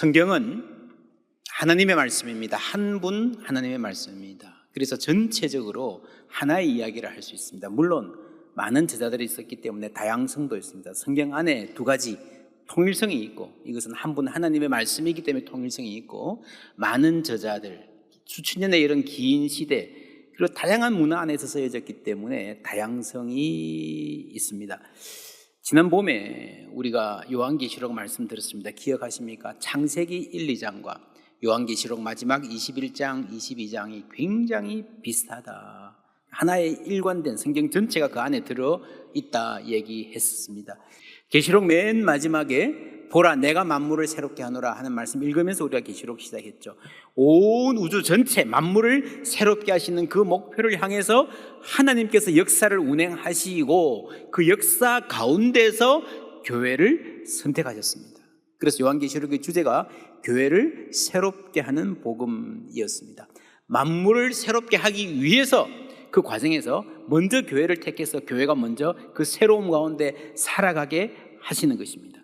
성경은 하나님의 말씀입니다. 한 분 하나님의 말씀입니다. 그래서 전체적으로 하나의 이야기를 할 수 있습니다. 물론 많은 제자들이 있었기 때문에 다양성도 있습니다. 성경 안에 두 가지 통일성이 있고 이것은 한 분 하나님의 말씀이기 때문에 통일성이 있고 많은 저자들 수천 년의 이런 긴 시대 그리고 다양한 문화 안에서 쓰여졌기 때문에 다양성이 있습니다. 지난 봄에 우리가 요한계시록 말씀 들었습니다. 기억하십니까? 창세기 1, 2장과 요한계시록 마지막 21장, 22장이 굉장히 비슷하다. 하나의 일관된 성경 전체가 그 안에 들어 있다 얘기했었습니다. 계시록 맨 마지막에 보라 내가 만물을 새롭게 하노라 하는 말씀 읽으면서 우리가 계시록 시작했죠. 온 우주 전체 만물을 새롭게 하시는 그 목표를 향해서 하나님께서 역사를 운행하시고 그 역사 가운데서 교회를 선택하셨습니다. 그래서 요한계시록의 주제가 교회를 새롭게 하는 복음이었습니다. 만물을 새롭게 하기 위해서 그 과정에서 먼저 교회를 택해서 교회가 먼저 그 새로움 가운데 살아가게 하시는 것입니다.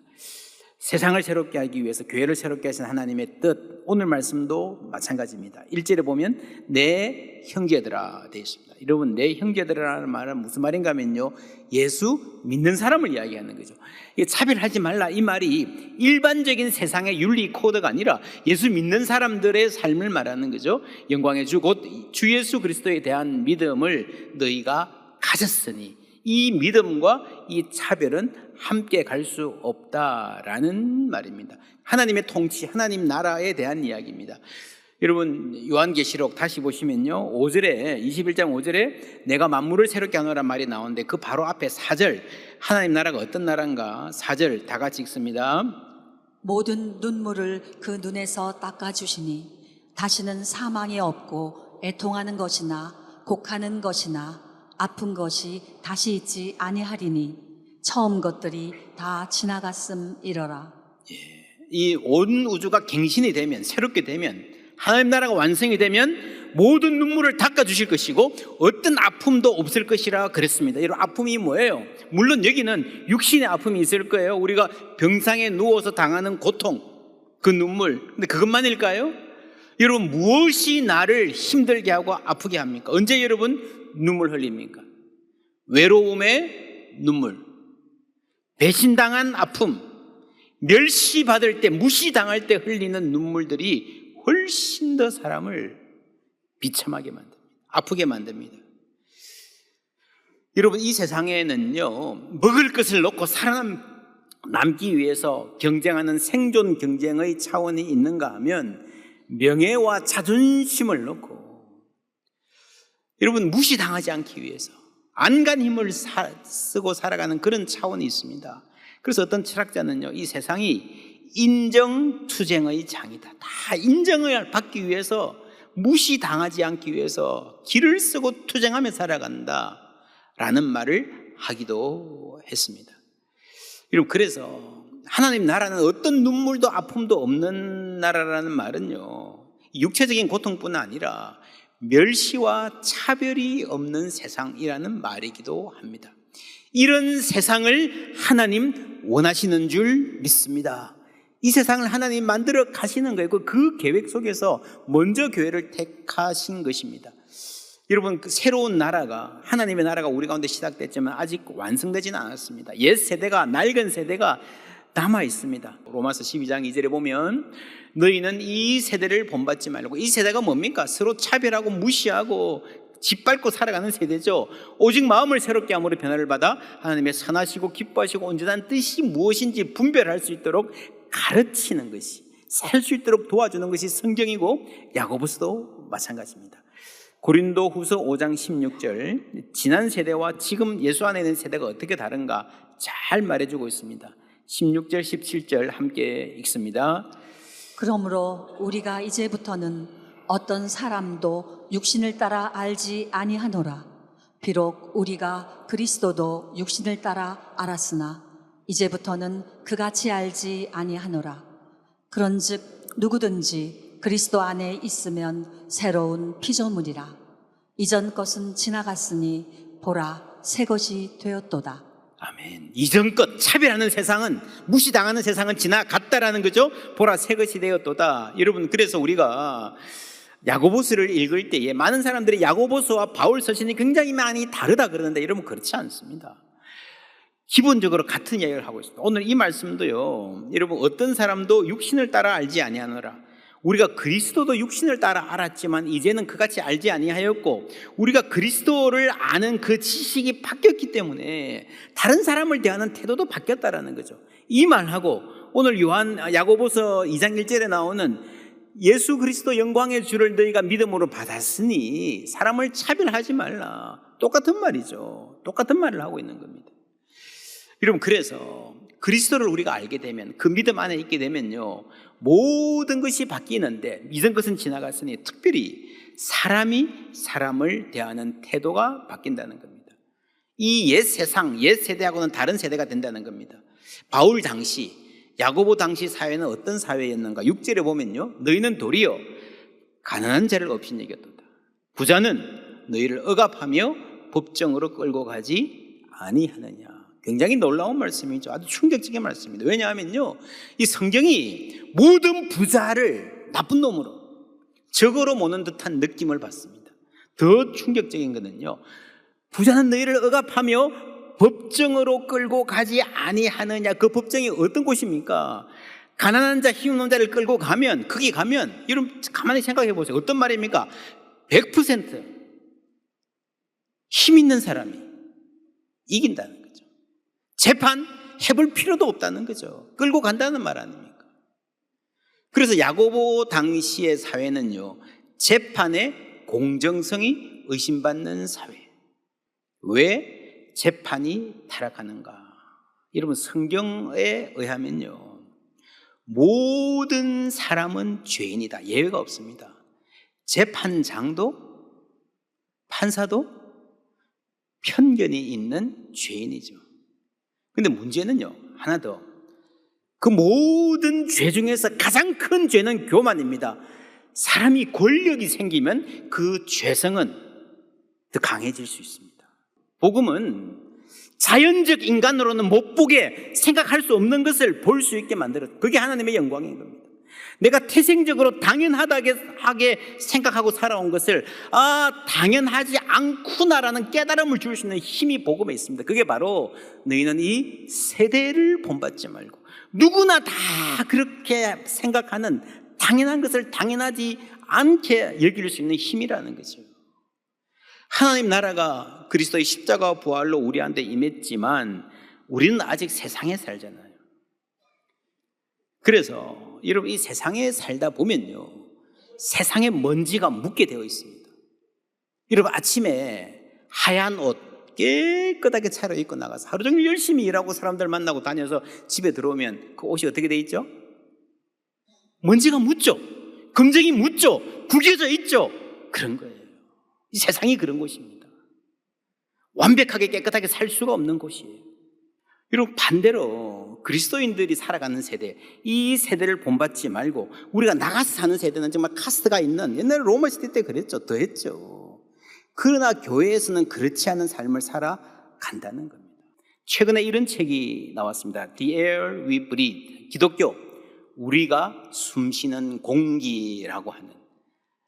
세상을 새롭게 하기 위해서 교회를 새롭게 하신 하나님의 뜻, 오늘 말씀도 마찬가지입니다. 1절에 보면 내 형제들아 되어 있습니다. 여러분, 내 형제들이라는 말은 무슨 말인가 하면요. 예수 믿는 사람을 이야기하는 거죠. 차별하지 말라 이 말이 일반적인 세상의 윤리 코드가 아니라 예수 믿는 사람들의 삶을 말하는 거죠. 영광의 주, 곧 주 예수 그리스도에 대한 믿음을 너희가 가졌으니 이 믿음과 이 차별은 함께 갈 수 없다라는 말입니다. 하나님의 통치, 하나님 나라에 대한 이야기입니다. 여러분 요한계시록 다시 보시면요. 5절에 21장 5절에 내가 만물을 새롭게 하노란 말이 나오는데 그 바로 앞에 4절 하나님 나라가 어떤 나라인가 4절 다 같이 읽습니다. 모든 눈물을 그 눈에서 닦아 주시니 다시는 사망이 없고 애통하는 것이나 곡하는 것이나 아픈 것이 다시 있지 아니하리니 처음 것들이 다 지나갔음 이러라. 이온 우주가 갱신이 되면 새롭게 되면 하나님 나라가 완성이 되면 모든 눈물을 닦아 주실 것이고 어떤 아픔도 없을 것이라 그랬습니다. 이런 아픔이 뭐예요? 물론 여기는 육신의 아픔이 있을 거예요. 우리가 병상에 누워서 당하는 고통, 그 눈물. 근데 그것만일까요? 여러분 무엇이 나를 힘들게 하고 아프게 합니까? 언제 여러분 눈물 흘립니까? 외로움의 눈물, 배신당한 아픔, 멸시받을 때, 무시당할 때 흘리는 눈물들이 훨씬 더 사람을 비참하게 만듭니다. 아프게 만듭니다. 여러분, 이 세상에는요, 먹을 것을 놓고 살아남기 위해서 경쟁하는 생존 경쟁의 차원이 있는가 하면 명예와 자존심을 놓고 여러분, 무시당하지 않기 위해서 안간 힘을 사- 쓰고 살아가는 그런 차원이 있습니다. 그래서 어떤 철학자는요, 이 세상이 인정 투쟁의 장이다. 다 인정을 받기 위해서 무시당하지 않기 위해서 길을 쓰고 투쟁하며 살아간다. 라는 말을 하기도 했습니다. 여러분, 그래서 하나님 나라는 어떤 눈물도 아픔도 없는 나라라는 말은요, 육체적인 고통뿐 아니라 멸시와 차별이 없는 세상이라는 말이기도 합니다. 이런 세상을 하나님 원하시는 줄 믿습니다. 이 세상을 하나님 만들어 가시는 거예요. 그 계획 속에서 먼저 교회를 택하신 것입니다. 여러분, 그 새로운 나라가, 하나님의 나라가 우리 가운데 시작됐지만 아직 완성되지는 않았습니다. 옛 세대가, 낡은 세대가 남아 있습니다. 로마서 12장 2절에 보면 너희는 이 세대를 본받지 말고 이 세대가 뭡니까? 서로 차별하고 무시하고 짓밟고 살아가는 세대죠. 오직 마음을 새롭게 함으로 변화를 받아 하나님의 선하시고 기뻐하시고 온전한 뜻이 무엇인지 분별할 수 있도록 가르치는 것이 살 수 있도록 도와주는 것이 성경이고 야고보서도 마찬가지입니다. 고린도 후서 5장 16절 지난 세대와 지금 예수 안에 있는 세대가 어떻게 다른가 잘 말해주고 있습니다. 16절 17절 함께 읽습니다. 그러므로 우리가 이제부터는 어떤 사람도 육신을 따라 알지 아니하노라. 비록 우리가 그리스도도 육신을 따라 알았으나 이제부터는 그같이 알지 아니하노라. 그런즉 누구든지 그리스도 안에 있으면 새로운 피조물이라. 이전 것은 지나갔으니 보라 새 것이 되었도다. 아멘. 이전껏 차별하는 세상은 무시당하는 세상은 지나갔다라는 거죠. 보라 새 것이 되었도다. 여러분 그래서 우리가 야고보스를 읽을 때에 많은 사람들이 야고보스와 바울 서신이 굉장히 많이 다르다 그러는데 여러분 그렇지 않습니다. 기본적으로 같은 이야기를 하고 있습니다. 오늘 이 말씀도요. 여러분 어떤 사람도 육신을 따라 알지 아니하노라. 우리가 그리스도도 육신을 따라 알았지만 이제는 그같이 알지 아니하였고 우리가 그리스도를 아는 그 지식이 바뀌었기 때문에 다른 사람을 대하는 태도도 바뀌었다라는 거죠. 이 말하고 오늘 요한 야고보서 2장 1절에 나오는 예수 그리스도 영광의 주를 너희가 믿음으로 받았으니 사람을 차별하지 말라. 똑같은 말이죠. 똑같은 말을 하고 있는 겁니다. 여러분 그래서 그리스도를 우리가 알게 되면 그 믿음 안에 있게 되면요 모든 것이 바뀌는데 이전 것은 지나갔으니 특별히 사람이 사람을 대하는 태도가 바뀐다는 겁니다. 이 옛 세상, 옛 세대하고는 다른 세대가 된다는 겁니다. 바울 당시, 야고보 당시 사회는 어떤 사회였는가? 6절에 보면요. 너희는 도리어 가난한 자를 없인 여겼도다. 부자는 너희를 억압하며 법정으로 끌고 가지 아니하느냐. 굉장히 놀라운 말씀이죠. 아주 충격적인 말씀입니다. 왜냐하면요. 이 성경이 모든 부자를 나쁜 놈으로 적으로 모는 듯한 느낌을 받습니다. 더 충격적인 것은요. 부자는 너희를 억압하며 법정으로 끌고 가지 아니하느냐. 그 법정이 어떤 곳입니까? 가난한 자, 힘없는 자를 끌고 가면, 거기 가면, 여러분 가만히 생각해 보세요. 어떤 말입니까? 100%힘 있는 사람이 이긴다는 거죠. 재판 해볼 필요도 없다는 거죠. 끌고 간다는 말 아닙니까? 그래서 야고보 당시의 사회는요, 재판의 공정성이 의심받는 사회. 왜 재판이 타락하는가? 여러분, 성경에 의하면요, 모든 사람은 죄인이다. 예외가 없습니다. 재판장도, 판사도 편견이 있는 죄인이죠. 근데 문제는요, 하나 더. 그 모든 죄 중에서 가장 큰 죄는 교만입니다. 사람이 권력이 생기면 그 죄성은 더 강해질 수 있습니다. 복음은 자연적 인간으로는 못 보게 생각할 수 없는 것을 볼 수 있게 만들었. 그게 하나님의 영광인 겁니다. 내가 태생적으로 당연하다게 생각하고 살아온 것을 아 당연하지 않구나라는 깨달음을 줄 수 있는 힘이 복음에 있습니다. 그게 바로 너희는 이 세대를 본받지 말고 누구나 다 그렇게 생각하는 당연한 것을 당연하지 않게 여길 수 있는 힘이라는 거죠. 하나님 나라가 그리스도의 십자가와 부활로 우리한테 임했지만 우리는 아직 세상에 살잖아요. 그래서 여러분 이 세상에 살다 보면요. 세상에 먼지가 묻게 되어 있습니다. 여러분 아침에 하얀 옷 깨끗하게 차려입고 나가서 하루 종일 열심히 일하고 사람들 만나고 다녀서 집에 들어오면 그 옷이 어떻게 돼 있죠? 먼지가 묻죠. 금쟁이 묻죠. 구겨져 있죠. 그런 거예요. 이 세상이 그런 곳입니다. 완벽하게 깨끗하게 살 수가 없는 곳이에요. 여러분 반대로 그리스도인들이 살아가는 세대, 이 세대를 본받지 말고 우리가 나가서 사는 세대는 정말 카스트가 있는 옛날 로마 시대 때 그랬죠. 더 했죠. 그러나 교회에서는 그렇지 않은 삶을 살아간다는 겁니다. 최근에 이런 책이 나왔습니다. The Air We Breathe. 기독교, 우리가 숨쉬는 공기라고 하는.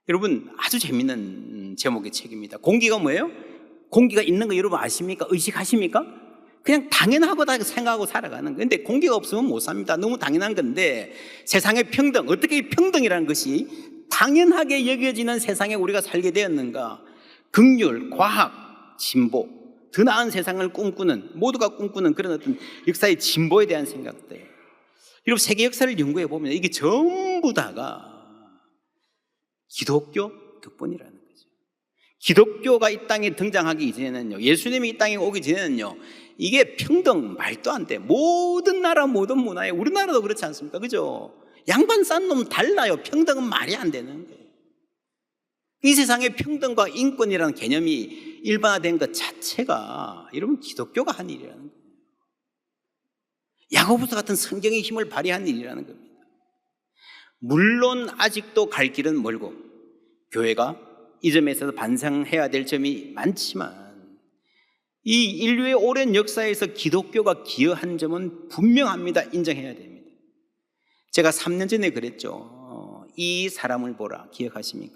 여러분 아주 재밌는 제목의 책입니다. 공기가 뭐예요? 공기가 있는 거 여러분 아십니까? 의식하십니까? 그냥 당연하고 다 생각하고 살아가는. 근데 공기가 없으면 못 삽니다. 너무 당연한 건데 세상의 평등, 어떻게 평등이라는 것이 당연하게 여겨지는 세상에 우리가 살게 되었는가? 극률, 과학, 진보, 더 나은 세상을 꿈꾸는 모두가 꿈꾸는 그런 어떤 역사의 진보에 대한 생각들. 여러분 세계 역사를 연구해 보면 이게 전부 다가 기독교 덕분이라는 거죠. 기독교가 이 땅에 등장하기 이전에는요, 예수님이 이 땅에 오기 전에는요, 이게 평등 말도 안 돼. 모든 나라, 모든 문화에 우리나라도 그렇지 않습니까? 그죠? 양반 싼 놈 달라요. 평등은 말이 안 되는 거예요. 이 세상에 평등과 인권이라는 개념이 일반화된 것 자체가 여러분 기독교가 한 일이라는 거예요. 야고보서 같은 성경의 힘을 발휘한 일이라는 겁니다. 물론 아직도 갈 길은 멀고 교회가 이 점에 있어서 반성해야 될 점이 많지만 이 인류의 오랜 역사에서 기독교가 기여한 점은 분명합니다. 인정해야 됩니다. 제가 3년 전에 그랬죠. 어, 이 사람을 보라. 기억하십니까?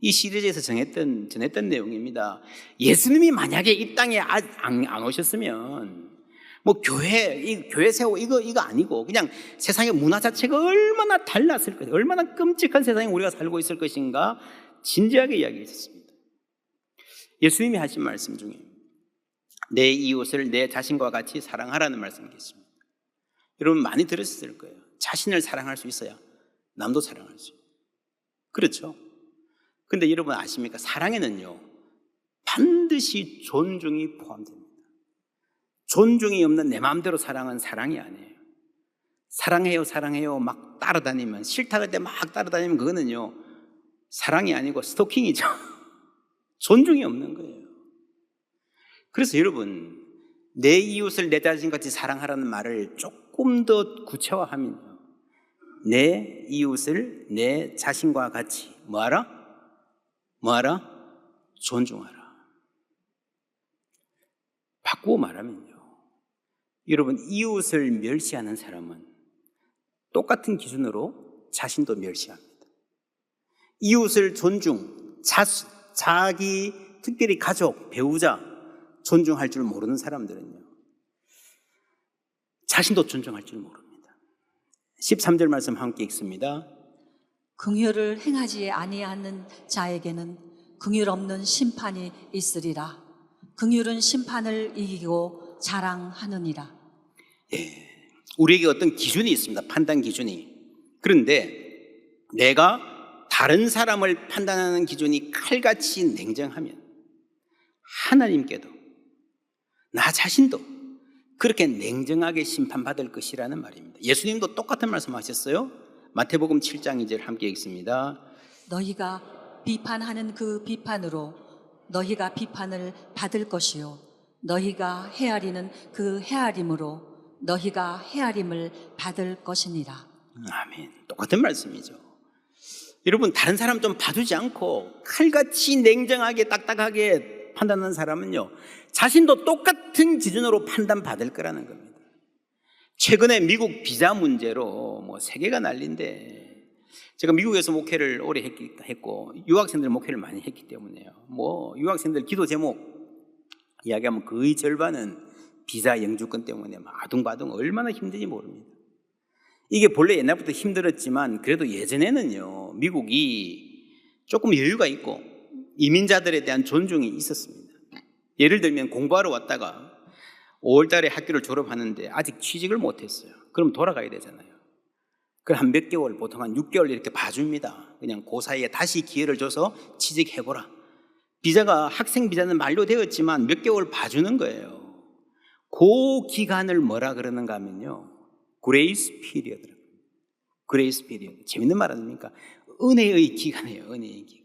이 시리즈에서 정했던, 전했던 내용입니다. 예수님이 만약에 이 땅에 아- 안, 안 오셨으면 뭐 교회, 이 교회 세워 이거, 이거 아니고 그냥 세상의 문화 자체가 얼마나 달랐을 것인가, 얼마나 끔찍한 세상에 우리가 살고 있을 것인가 진지하게 이야기했습니다. 예수님이 하신 말씀 중에 내 이웃을 내 자신과 같이 사랑하라는 말씀이 계십니다. 여러분 많이 들으셨을 거예요. 자신을 사랑할 수 있어야 남도 사랑할 수. 그렇죠? 근데 여러분 아십니까? 사랑에는요, 반드시 존중이 포함됩니다. 존중이 없는 내 마음대로 사랑은 사랑이 아니에요. 사랑해요, 사랑해요. 막 따라다니면, 싫다 그때 막 따라다니면 그거는요, 사랑이 아니고 스토킹이죠. 존중이 없는 거예요. 그래서 여러분, 내 이웃을 내 자신같이 사랑하라는 말을 조금 더 구체화하면요. 내 이웃을 내 자신과 같이 뭐하라? 뭐하라? 존중하라. 바꾸고 말하면요. 여러분, 이웃을 멸시하는 사람은 똑같은 기준으로 자신도 멸시합니다. 이웃을 존중, 자, 자기, 특별히 가족, 배우자, 존중할 줄 모르는 사람들은요. 자신도 존중할 줄 모릅니다. 13절 말씀 함께 읽습니다. 긍휼을 행하지 아니하는 자에게는 긍휼 없는 심판이 있으리라. 긍휼은 심판을 이기고 자랑하느니라. 우리에게 어떤 기준이 있습니다. 판단 기준이. 그런데 내가 다른 사람을 판단하는 기준이 칼같이 냉정하면 하나님께도 나 자신도 그렇게 냉정하게 심판받을 것이라는 말입니다. 예수님도 똑같은 말씀 하셨어요. 마태복음 7장 2절 함께 읽습니다. 너희가 비판하는 그 비판으로 너희가 비판을 받을 것이요. 너희가 헤아리는 그 헤아림으로 너희가 헤아림을 받을 것이니라. 아멘. 똑같은 말씀이죠. 여러분, 다른 사람 좀 봐주지 않고 칼같이 냉정하게 딱딱하게 판단하는 사람은요, 자신도 똑같은 기준으로 판단받을 거라는 겁니다. 최근에 미국 비자 문제로 뭐 세계가 난리인데, 제가 미국에서 목회를 오래 했기, 했고, 유학생들 목회를 많이 했기 때문에요. 뭐, 유학생들 기도 제목 이야기하면 거의 절반은 비자 영주권 때문에 막 아둥바둥 얼마나 힘든지 모릅니다. 이게 본래 옛날부터 힘들었지만 그래도 예전에는요 미국이 조금 여유가 있고 이민자들에 대한 존중이 있었습니다. 예를 들면 공부하러 왔다가 5월 달에 학교를 졸업하는데 아직 취직을 못했어요. 그럼 돌아가야 되잖아요. 그럼 한몇 개월 보통 한 6개월 이렇게 봐줍니다. 그냥 그 사이에 다시 기회를 줘서 취직해보라. 비자가 학생 비자는 만료되었지만 몇 개월 봐주는 거예요. 그 기간을 뭐라 그러는가 하면요. 그레이스 피리어드. 그레이스 피리어드. 재밌는 말 아닙니까? 은혜의 기간이에요. 은혜의 기간.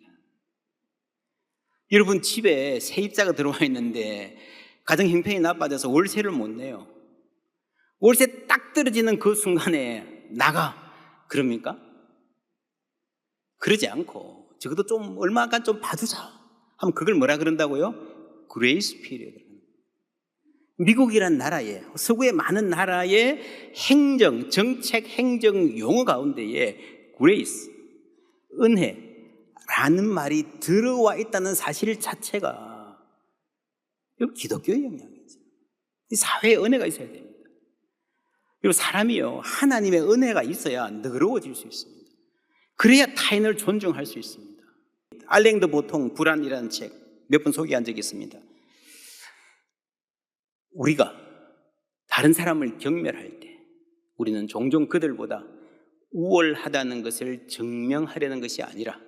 여러분 집에 세입자가 들어와 있는데 가정 형편이 나빠져서 월세를 못 내요. 월세 딱 떨어지는 그 순간에 나가. 그럽니까? 그러지 않고 적어도 좀 얼마간 좀 봐주자. 하면 그걸 뭐라 그런다고요? 그레이스 피리어드. 미국이란 나라에 서구의 많은 나라의 행정, 정책, 행정 용어 가운데에 그레이스, 은혜 라는 말이 들어와 있다는 사실 자체가 기독교의 영향이죠. 이 사회에 은혜가 있어야 됩니다. 그리고 사람이요 하나님의 은혜가 있어야 너그러워질 수 있습니다. 그래야 타인을 존중할 수 있습니다. 알랭드 보통 불안이라는 책 몇 번 소개한 적이 있습니다. 우리가 다른 사람을 경멸할 때 우리는 종종 그들보다 우월하다는 것을 증명하려는 것이 아니라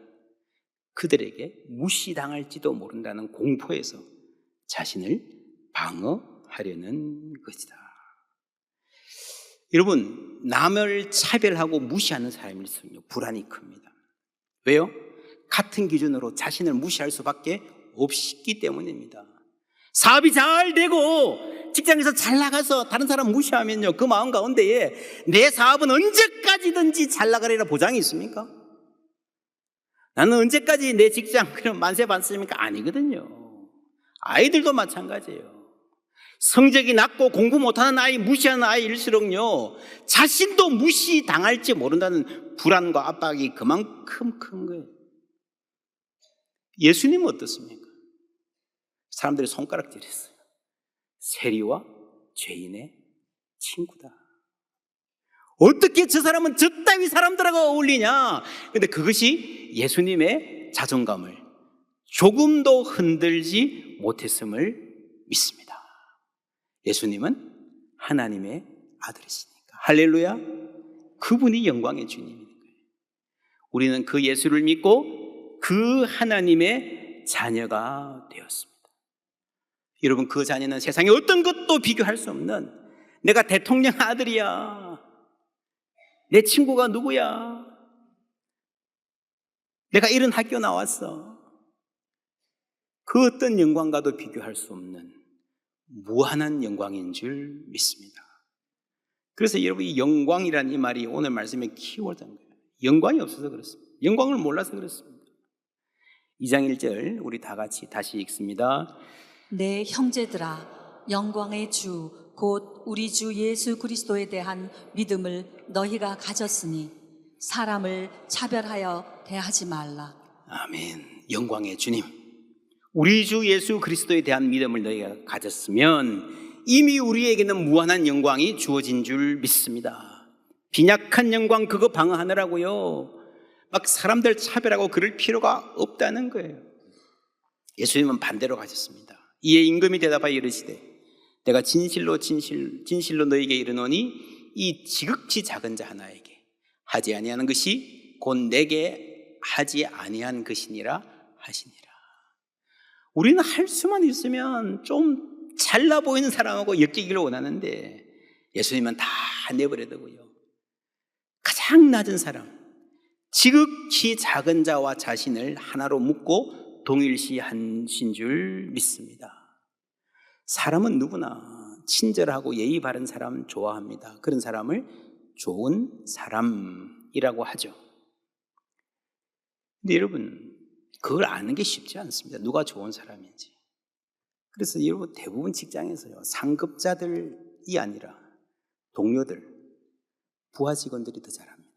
그들에게 무시당할지도 모른다는 공포에서 자신을 방어하려는 것이다. 여러분, 남을 차별하고 무시하는 사람일수록요, 불안이 큽니다. 왜요? 같은 기준으로 자신을 무시할 수밖에 없기 때문입니다. 사업이 잘 되고 직장에서 잘 나가서 다른 사람 무시하면요 그 마음 가운데에 내 사업은 언제까지든지 잘 나가리라 보장이 있습니까? 나는 언제까지 내 직장 그럼 만세 받습니까? 아니거든요. 아이들도 마찬가지예요. 성적이 낮고 공부 못하는 아이, 무시하는 아이일수록요, 자신도 무시당할지 모른다는 불안과 압박이 그만큼 큰 거예요. 예수님은 어떻습니까? 사람들이 손가락질했어요. 세리와 죄인의 친구다. 어떻게 저 사람은 저 따위 사람들하고 어울리냐? 근데 그것이 예수님의 자존감을 조금도 흔들지 못했음을 믿습니다. 예수님은 하나님의 아들이시니까. 할렐루야. 그분이 영광의 주님이니까. 우리는 그 예수를 믿고 그 하나님의 자녀가 되었습니다. 여러분, 그 자녀는 세상에 어떤 것도 비교할 수 없는 내가 대통령 아들이야. 내 친구가 누구야? 내가 이런 학교 나왔어. 그 어떤 영광과도 비교할 수 없는 무한한 영광인 줄 믿습니다. 그래서 여러분 이 영광이라는 이 말이 오늘 말씀의 키워드인 거예요. 영광이 없어서 그렇습니다. 영광을 몰라서 그렇습니다. 2장 1절 우리 다 같이 다시 읽습니다. 내 형제들아 영광의 주 곧 우리 주 예수 그리스도에 대한 믿음을 너희가 가졌으니 사람을 차별하여 대하지 말라. 아멘. 영광의 주님. 우리 주 예수 그리스도에 대한 믿음을 너희가 가졌으면 이미 우리에게는 무한한 영광이 주어진 줄 믿습니다. 빈약한 영광 그거 방어하느라고요. 막 사람들 차별하고 그럴 필요가 없다는 거예요. 예수님은 반대로 가셨습니다. 이에 임금이 대답하여 이르시되 내가 진실로 진실 진실로 너에게 이르노니 이 지극히 작은 자 하나에게 하지 아니하는 것이 곧 내게 하지 아니한 것이니라 하시니라. 우리는 할 수만 있으면 좀 잘나 보이는 사람하고 엮이기를 원하는데 예수님은 다 내버려두고요. 가장 낮은 사람, 지극히 작은 자와 자신을 하나로 묶고 동일시하신 줄 믿습니다. 사람은 누구나 친절하고 예의 바른 사람 좋아합니다. 그런 사람을 좋은 사람이라고 하죠. 근데 여러분, 그걸 아는 게 쉽지 않습니다. 누가 좋은 사람인지. 그래서 여러분 대부분 직장에서요, 상급자들이 아니라 동료들, 부하 직원들이 더 잘합니다.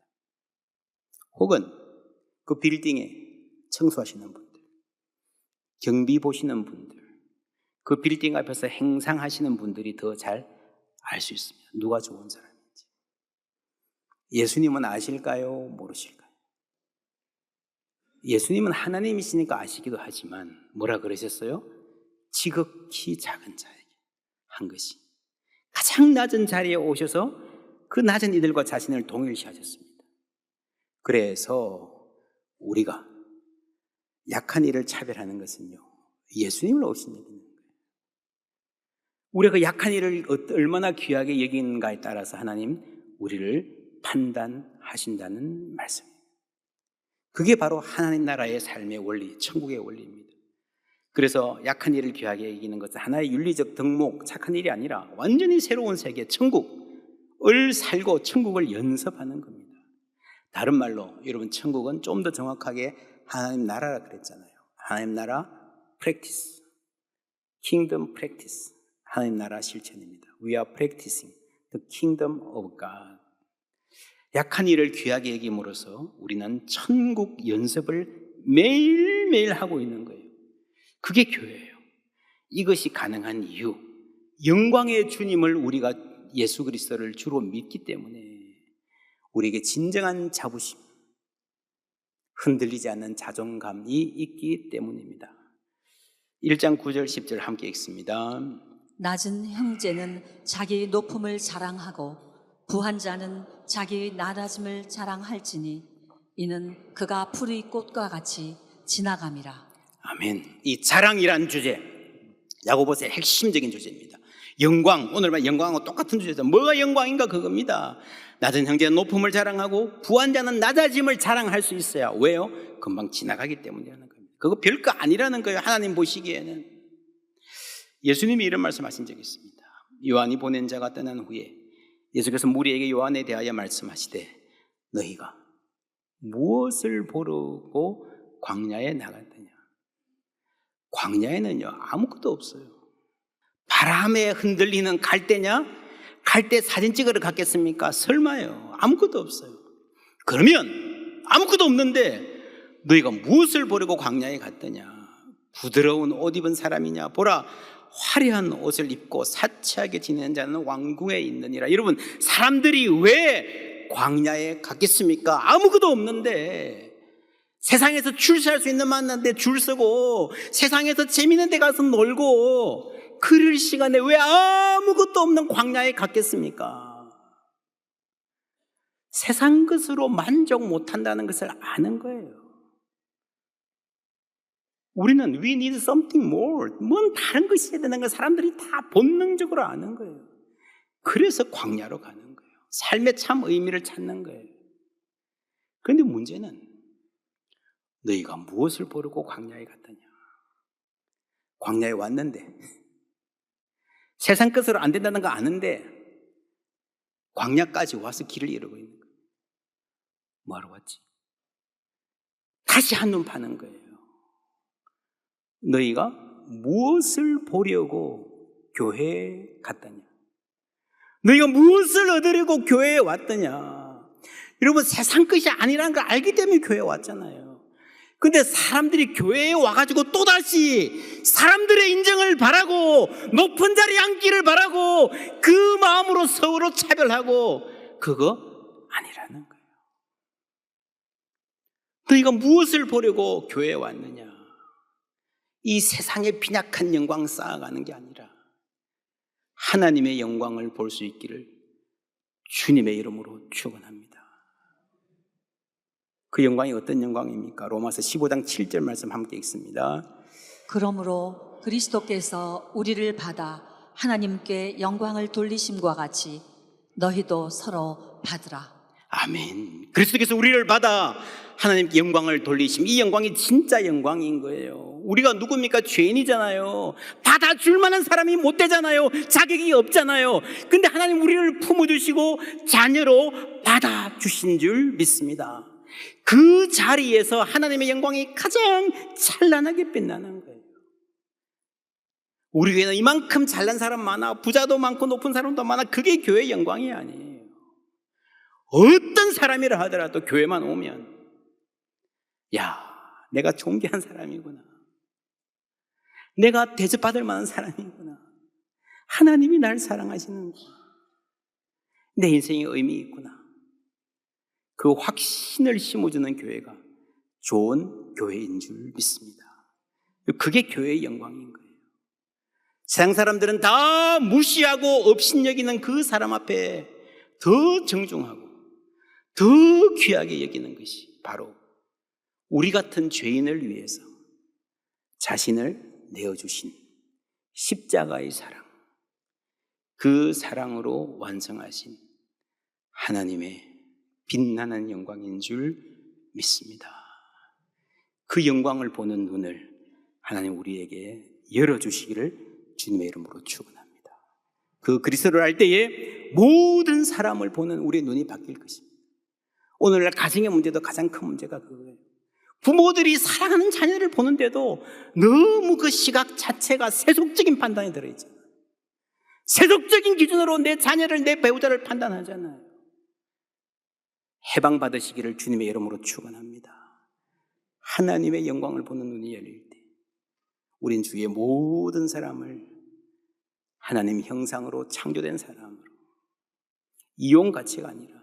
혹은 그 빌딩에 청소하시는 분들, 경비 보시는 분들, 그 빌딩 앞에서 행상하시는 분들이 더 잘 알 수 있습니다. 누가 좋은 사람인지. 예수님은 아실까요? 모르실까요? 예수님은 하나님이시니까 아시기도 하지만 뭐라 그러셨어요? 지극히 작은 자에게 한 것이 가장 낮은 자리에 오셔서 그 낮은 이들과 자신을 동일시하셨습니다. 그래서 우리가 약한 이를 차별하는 것은요 예수님을 오신 얘기입니다. 우리가 그 약한 일을 얼마나 귀하게 여기는가에 따라서 하나님 우리를 판단하신다는 말씀입니다. 그게 바로 하나님 나라의 삶의 원리, 천국의 원리입니다. 그래서 약한 일을 귀하게 여기는 것은 하나의 윤리적 덕목, 착한 일이 아니라 완전히 새로운 세계, 천국을 살고 천국을 연습하는 겁니다. 다른 말로 여러분 천국은 좀 더 정확하게 하나님 나라라 그랬잖아요. 하나님 나라 프랙티스, 킹덤 프랙티스. 하나님 나라 실천입니다. We are practicing the kingdom of God. 약한 일을 귀하게 여김으로써 우리는 천국 연습을 매일매일 하고 있는 거예요. 그게 교회예요. 이것이 가능한 이유. 영광의 주님을 우리가 예수 그리스도를 주로 믿기 때문에 우리에게 진정한 자부심, 흔들리지 않는 자존감이 있기 때문입니다. 1장 9절 10절 함께 읽습니다. 낮은 형제는 자기 높음을 자랑하고 부한 자는 자기 낮아짐을 자랑할지니 이는 그가 풀의 꽃과 같이 지나감이라. 아멘. 이 자랑이란 주제, 야고보스의 핵심적인 주제입니다. 영광, 오늘 말 영광하고 똑같은 주제죠. 뭐가 영광인가 그겁니다. 낮은 형제는 높음을 자랑하고 부한 자는 낮아짐을 자랑할 수 있어요. 왜요? 금방 지나가기 때문이라는 겁니다. 그거 별거 아니라는 거예요. 하나님 보시기에는. 예수님이 이런 말씀하신 적이 있습니다. 요한이 보낸 자가 떠난 후에 예수께서 무리에게 요한에 대하여 말씀하시되 너희가 무엇을 보르고 광야에 나갔느냐? 광야에는요 아무것도 없어요. 바람에 흔들리는 갈대냐? 갈대 사진 찍으러 갔겠습니까? 설마요. 아무것도 없어요. 그러면 아무것도 없는데 너희가 무엇을 보려고 광야에 갔더냐? 부드러운 옷 입은 사람이냐? 보라, 화려한 옷을 입고 사치하게 지내는 자는 왕궁에 있느니라. 여러분, 사람들이 왜 광야에 갔겠습니까? 아무것도 없는데 세상에서 출세할 수 있는 만난데 줄 서고 세상에서 재밌는 데 가서 놀고 그럴 시간에 왜 아무것도 없는 광야에 갔겠습니까? 세상 것으로 만족 못한다는 것을 아는 거예요. 우리는 we need something more. 뭔 다른 것이 있어야 되는 걸 사람들이 다 본능적으로 아는 거예요. 그래서 광야로 가는 거예요. 삶의 참 의미를 찾는 거예요. 그런데 문제는 너희가 무엇을 보려고 광야에 갔더냐? 광야에 왔는데 세상 것으로 안 된다는 거 아는데 광야까지 와서 길을 잃어고 있는 거예요. 뭐하러 왔지? 다시 한눈 파는 거예요. 너희가 무엇을 보려고 교회에 갔더냐? 너희가 무엇을 얻으려고 교회에 왔더냐? 여러분 세상 것이 아니라는 걸 알기 때문에 교회에 왔잖아요. 근데 사람들이 교회에 와가지고 또다시 사람들의 인정을 바라고 높은 자리 앉기를 바라고 그 마음으로 서로 차별하고 그거 아니라는 거예요. 너희가 무엇을 보려고 교회에 왔느냐? 이 세상의 빈약한 영광 쌓아가는 게 아니라 하나님의 영광을 볼 수 있기를 주님의 이름으로 축원합니다. 그 영광이 어떤 영광입니까? 로마서 15장 7절 말씀 함께 읽습니다. 그러므로 그리스도께서 우리를 받아 하나님께 영광을 돌리심과 같이 너희도 서로 받으라. 아멘. 그리스도께서 우리를 받아 하나님께 영광을 돌리심. 이 영광이 진짜 영광인 거예요. 우리가 누굽니까? 죄인이잖아요. 받아줄 만한 사람이 못 되잖아요. 자격이 없잖아요. 근데 하나님 우리를 품어주시고 자녀로 받아주신 줄 믿습니다. 그 자리에서 하나님의 영광이 가장 찬란하게 빛나는 거예요. 우리 교회는 이만큼 잘난 사람 많아. 부자도 많고 높은 사람도 많아. 그게 교회 영광이 아니에요. 어떤 사람이라 하더라도 교회만 오면 야, 내가 존귀한 사람이구나. 내가 대접받을 만한 사람이구나. 하나님이 날 사랑하시는구나. 내 인생에 의미 있구나. 그 확신을 심어주는 교회가 좋은 교회인 줄 믿습니다. 그게 교회의 영광인 거예요. 세상 사람들은 다 무시하고 업신여기는 그 사람 앞에 더 정중하고 더 귀하게 여기는 것이 바로 우리 같은 죄인을 위해서 자신을 내어주신 십자가의 사랑, 그 사랑으로 완성하신 하나님의 빛나는 영광인 줄 믿습니다. 그 영광을 보는 눈을 하나님 우리에게 열어주시기를 주님의 이름으로 축원합니다. 그 그리스도를 알 때에 모든 사람을 보는 우리의 눈이 바뀔 것입니다. 오늘날 가정의 문제도 가장 큰 문제가 그거예요. 부모들이 사랑하는 자녀를 보는데도 너무 그 시각 자체가 세속적인 판단이 들어있잖아요. 세속적인 기준으로 내 자녀를, 내 배우자를 판단하잖아요. 해방받으시기를 주님의 이름으로 축원합니다. 하나님의 영광을 보는 눈이 열릴 때 우린 주의 모든 사람을 하나님 형상으로 창조된 사람으로 이용 가치가 아니라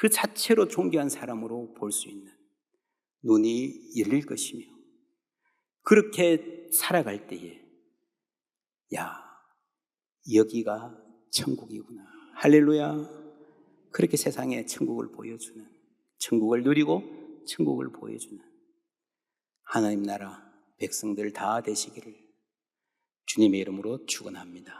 그 자체로 존귀한 사람으로 볼 수 있는 눈이 열릴 것이며 그렇게 살아갈 때에 야 여기가 천국이구나 할렐루야 그렇게 세상에 천국을 보여주는 천국을 누리고 천국을 보여주는 하나님 나라 백성들 다 되시기를 주님의 이름으로 축원합니다.